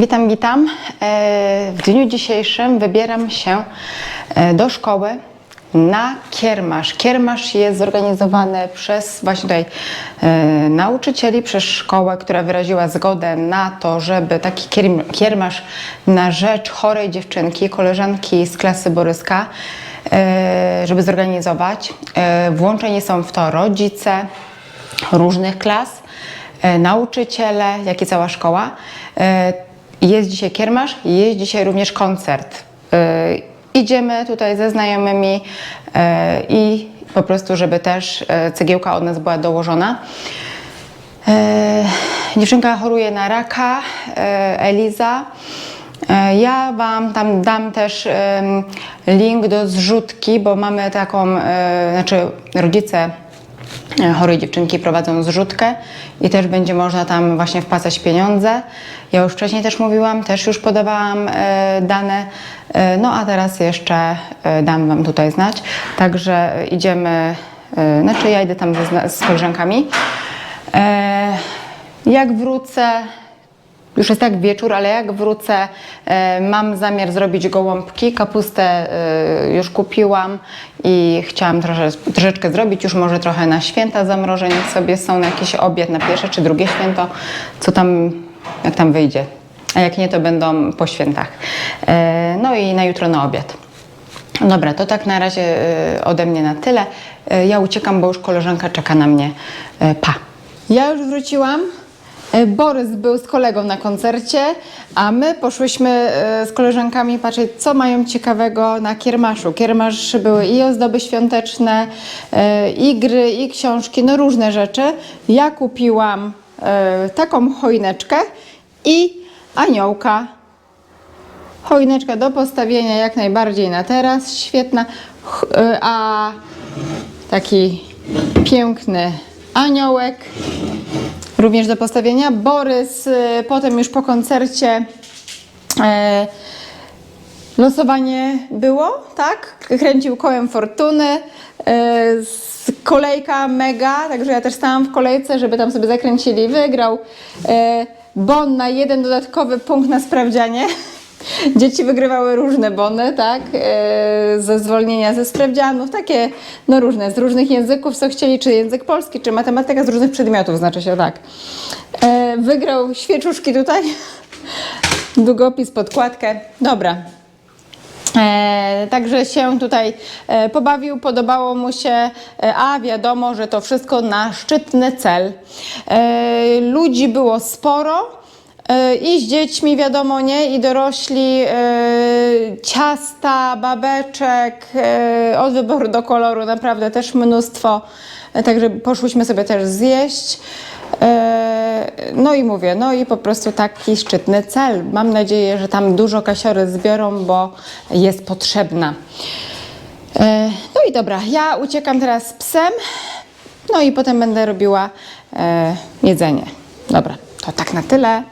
Witam, witam. E, W dniu dzisiejszym wybieram się e, do szkoły na kiermasz. Kiermasz jest zorganizowany przez właśnie tutaj e, nauczycieli, przez szkołę, która wyraziła zgodę na to, żeby taki kierm- kiermasz na rzecz chorej dziewczynki, koleżanki z klasy Boryska, żeby zorganizować. Włączeni są w to rodzice różnych klas, nauczyciele, jak i cała szkoła. Jest dzisiaj kiermasz, jest dzisiaj również koncert. E, Idziemy tutaj ze znajomymi e, i po prostu, żeby też e, cegiełka od nas była dołożona. Dziewczynka choruje na raka, Eliza. Ja Wam tam dam też link do zrzutki, bo mamy taką, znaczy rodzice chorej dziewczynki prowadzą zrzutkę i też będzie można tam właśnie wpłacać pieniądze. Ja już wcześniej też mówiłam, też już podawałam e, dane, e, no a teraz jeszcze e, dam Wam tutaj znać. Także idziemy, e, znaczy ja idę tam ze, z koleżankami. E, jak wrócę, już jest tak wieczór, ale jak wrócę, e, mam zamiar zrobić gołąbki. Kapustę e, już kupiłam i chciałam trosze, troszeczkę zrobić, już może trochę na święta zamrożeń sobie są, na jakiś obiad, na pierwsze czy drugie święto, co tam, jak tam wyjdzie. A jak nie, to będą po świętach. E, no i na jutro na obiad. Dobra, to tak na razie ode mnie na tyle. Ja uciekam, bo już koleżanka czeka na mnie. Pa. Ja już wróciłam. E, Borys był z kolegą na koncercie, a my poszłyśmy e, z koleżankami patrzeć, co mają ciekawego na kiermaszu. Kiermasz były i ozdoby świąteczne, e, i gry, i książki, no różne rzeczy. Ja kupiłam taką choineczkę i aniołka Choineczka do postawienia jak najbardziej na teraz, świetna. A taki piękny aniołek również do postawienia. Borys y, potem już po koncercie e, losowanie było, tak? Kręcił kołem fortuny. e, Kolejka mega, także ja też stałam w kolejce, żeby tam sobie zakręcili. Wygrał bon na jeden dodatkowy punkt na sprawdzianie. Dzieci wygrywały różne bony, tak? E, ze zwolnienia ze sprawdzianów, takie no różne, z różnych języków, co chcieli, czy język polski, czy matematyka, z różnych przedmiotów, znaczy się tak. E, wygrał świeczuszki tutaj, długopis, podkładkę. Dobra, E, także się tutaj e, pobawił, podobało mu się, e, a wiadomo, że to wszystko na szczytny cel. E, ludzi było sporo. E, I z dziećmi, wiadomo, nie, i dorośli, e, ciasta, babeczek, e, od wyboru do koloru, naprawdę też mnóstwo. Także poszłyśmy sobie też zjeść. No i mówię, no i po prostu taki szczytny cel. Mam nadzieję, że tam dużo kasiory zbiorą, bo jest potrzebna. No i dobra, ja uciekam teraz z psem, no i potem będę robiła jedzenie. Dobra, to tak na tyle.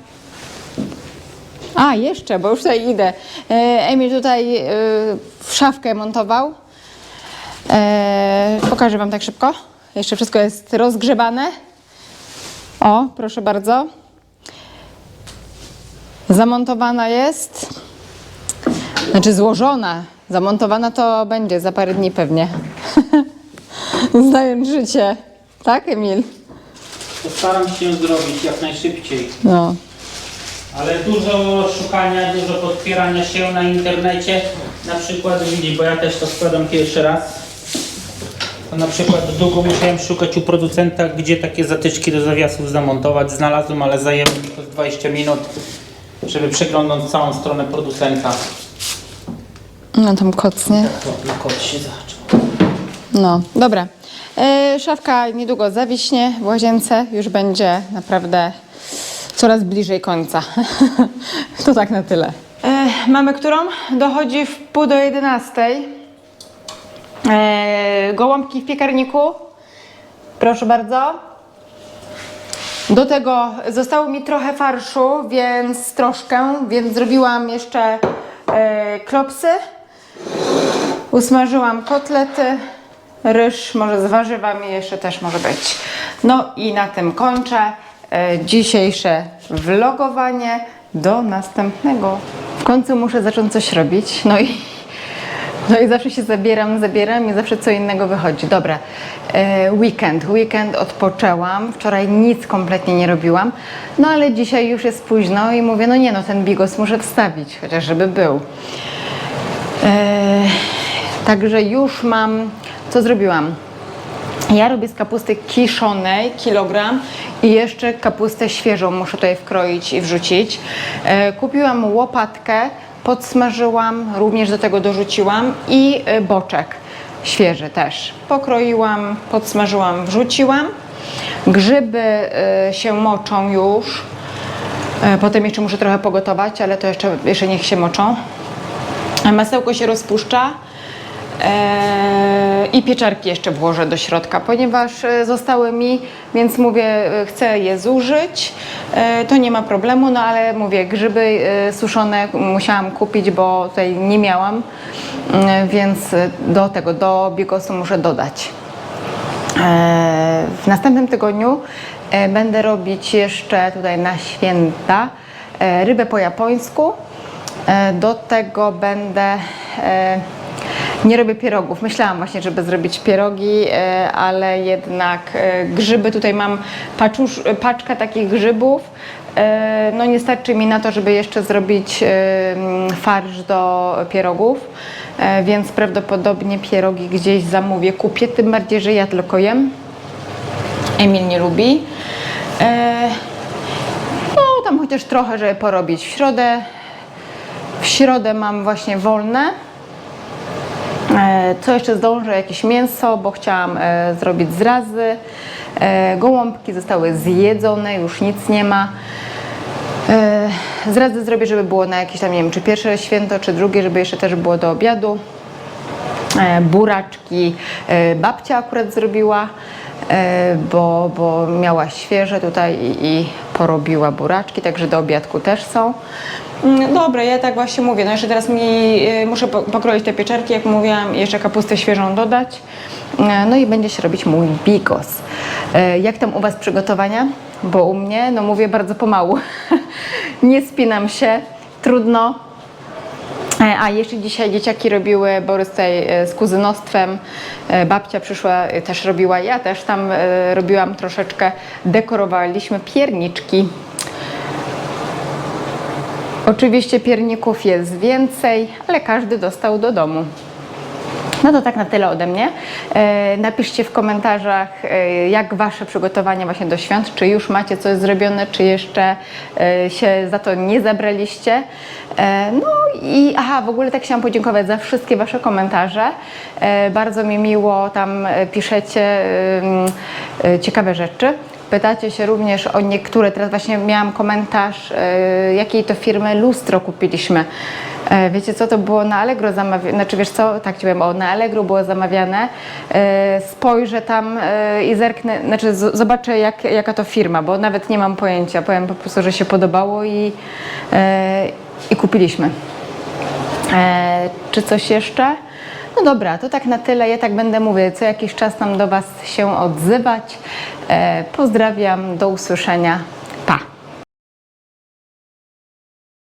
A, jeszcze, bo już tutaj idę. E, Emil tutaj e, szafkę montował. E, pokażę Wam tak szybko. Jeszcze wszystko jest rozgrzebane. O, proszę bardzo. Zamontowana jest. Znaczy złożona. Zamontowana to będzie za parę dni pewnie. Znając życie. Tak, Emil? Postaram się zrobić jak najszybciej. No. Ale dużo szukania, dużo podpierania się na internecie. Na przykład widzi, bo ja też to składam pierwszy raz. To na przykład długo musiałem szukać u producenta, gdzie takie zatyczki do zawiasów zamontować. Znalazłem, ale zajęło mi to z 20 minut, żeby przeglądać całą stronę producenta. No tam kocnie. To tylko się zaczął. No, dobra. E, szafka niedługo zawiśnie w łazience. Już będzie naprawdę coraz bliżej końca. to tak na tyle. E, mamy którą? Dochodzi w pół do jedenastej. E, gołąbki w piekarniku. Proszę bardzo. Do tego zostało mi trochę farszu, więc troszkę, więc zrobiłam jeszcze e, klopsy. Usmażyłam kotlety, ryż, może z warzywami jeszcze też może być. No i na tym kończę dzisiejsze vlogowanie. do następnego. W końcu muszę zacząć coś robić. No i, no i zawsze się zabieram, zabieram i zawsze co innego wychodzi. Dobra, e, weekend. Weekend odpoczęłam. Wczoraj nic kompletnie nie robiłam. No ale dzisiaj już jest późno i mówię, no nie no, ten bigos muszę wstawić, chociaż żeby był. E, także już mam, co zrobiłam? Ja robię z kapusty kiszonej kilogram i jeszcze kapustę świeżą muszę tutaj wkroić i wrzucić. E, kupiłam łopatkę, podsmażyłam, również do tego dorzuciłam i e, boczek świeży też. Pokroiłam, podsmażyłam, wrzuciłam. Grzyby e, się moczą już. Potem jeszcze muszę trochę pogotować, ale to jeszcze, jeszcze niech się moczą. Masełko się rozpuszcza. Eee, I pieczarki jeszcze włożę do środka, ponieważ e, zostały mi, więc mówię, e, chcę je zużyć, e, to nie ma problemu, no ale mówię, grzyby e, suszone musiałam kupić, bo tutaj nie miałam, mm, więc do tego, do bigosu muszę dodać. E, W następnym tygodniu będę robić jeszcze tutaj na święta rybę po japońsku. Do tego będę. E, Nie robię pierogów. Myślałam właśnie, żeby zrobić pierogi, e, ale jednak e, grzyby tutaj mam paczusz, paczkę takich grzybów. E, No nie starczy mi na to, żeby jeszcze zrobić e, farsz do pierogów, e, więc prawdopodobnie pierogi gdzieś zamówię, kupię, tym bardziej, że ja tylko jem. Emil nie lubi. E, no tam chociaż trochę, żeby porobić. W środę, w środę mam właśnie wolne. E, Co jeszcze zdążę? Jakieś mięso, bo chciałam e, zrobić zrazy. E, gołąbki zostały zjedzone, już nic nie ma. Zrazy zrobię, żeby było na jakieś tam, nie wiem, czy pierwsze święto, czy drugie, żeby jeszcze też było do obiadu. Buraczki babcia akurat zrobiła, bo, bo miała świeże tutaj i, i porobiła buraczki, także do obiadku też są. Mm, Dobra, ja tak właśnie mówię, no jeszcze teraz mi e, muszę po- pokroić te pieczarki, jak mówiłam, jeszcze kapustę świeżą dodać. E, No i będzie się robić mój bigos. E, Jak tam u Was przygotowania? Bo u mnie, no mówię bardzo pomału. Nie spinam się, trudno. E, A jeszcze dzisiaj dzieciaki robiły, Borys tutaj e, z kuzynostwem, e, babcia przyszła, też robiła, ja też tam robiłam troszeczkę, dekorowaliśmy pierniczki. Oczywiście pierników jest więcej, ale każdy dostał do domu. No to tak na tyle ode mnie. E, napiszcie w komentarzach, e, jak Wasze przygotowania właśnie do świąt, czy już macie coś zrobione, czy jeszcze e, się za to nie zabraliście. No i aha, w ogóle tak chciałam podziękować za wszystkie Wasze komentarze. Bardzo mi miło tam piszecie ciekawe rzeczy. Pytacie się również o niektóre, teraz właśnie miałam komentarz, e, jakiej to firmy lustro kupiliśmy. E, Wiecie co, to było na Allegro zamawiane, znaczy wiesz co, tak ci powiem, o, na Allegro było zamawiane. E, Spojrzę tam i zerknę, znaczy zobaczę jak, jaka to firma, bo nawet nie mam pojęcia. Powiem po prostu, że się podobało i, i kupiliśmy. Czy coś jeszcze? No dobra, to tak na tyle. Ja tak będę mówię, co jakiś czas tam do Was się odzywać. E, pozdrawiam, do usłyszenia.